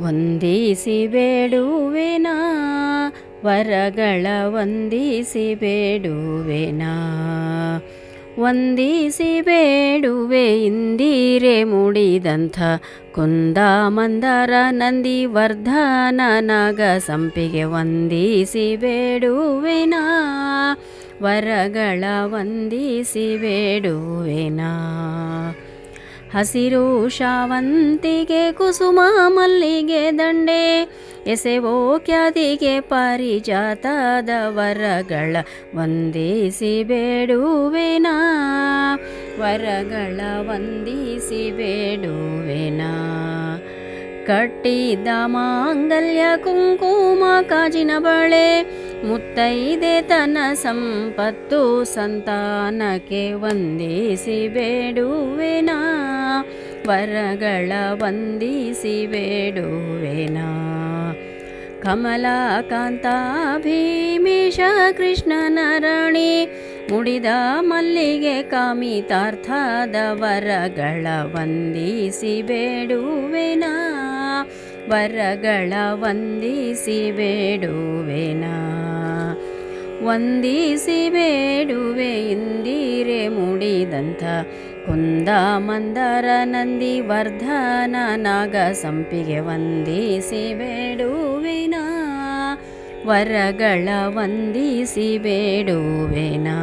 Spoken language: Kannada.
ವಂದಿಸಿ ಬೇಡುವೆನ ವರಗಳ ವಂದಿಸಿ ಬೇಡುವೆನ ವಂದಿಸಿ ಬೇಡುವೆ ಇಂದಿರೆ ಮೂಡಿದಂಥ ಕುಂದ ಮಂದರ ನಂದಿ ವರ್ಧನ ನಾಗ ಸಂಪಿಗೆ ವಂದಿಸಿ ಬೇಡುವೆನ ವರಗಳ ವಂದಿಸಿ ಬೇಡುವೆನಾ ಹಸಿರು ಶಾವಂತಿಗೆ, ಕುಸುಮ ಮಲ್ಲಿಗೆ ದಂಡೆ, ಎಸೆವೋ ಖ್ಯಾತಿಗೆ ಪಾರಿಜಾತದ ವರಗಳ ವಂದಿಸಿ ಬೇಡುವೆನಾ? ವರಗಳ ವಂದಿಸಿ ಬೇಡುವೆನಾ? ಕಟ್ಟಿದ ಮಾಂಗಲ್ಯ ಕುಂಕುಮ, ಕಾಜಿನ ಬಳೆ ಮುತ್ತೈದೆ ತನ ಸಂಪತ್ತು ಸಂತಾನಕ್ಕೆ ವಂದಿಸಿ ಬೇಡುವೆನಾ ವರಗಳ ವಂದಿಸಿ ಬೇಡುವೆನಾ ಕಮಲಾಕಾಂತ ಭೀಮೇಶ ಕೃಷ್ಣನರಣಿ ಮುಡಿದ ಮಲ್ಲಿಗೆ ಕಾಮಿತಾರ್ಥದ ವರಗಳ ವಂದಿಸಿ ಬೇಡುವೆನಾ ವರಗಳ ವಂದಿಸಿ ಬೇಡುವೆನ? ವಂದಿಸಿ ಬೇಡುವೆ ಇಂದಿರೆ ಮುಡಿದಂಥ ಕುಂದ ಮಂದರ ನಂದಿ ವರ್ಧನ ನಾಗ ಸಂಪಿಗೆ ವಂದಿಸಿ ಬೇಡುವೆನ? ವರಗಳ ವಂದಿಸಿ ಬೇಡುವೆನಾ?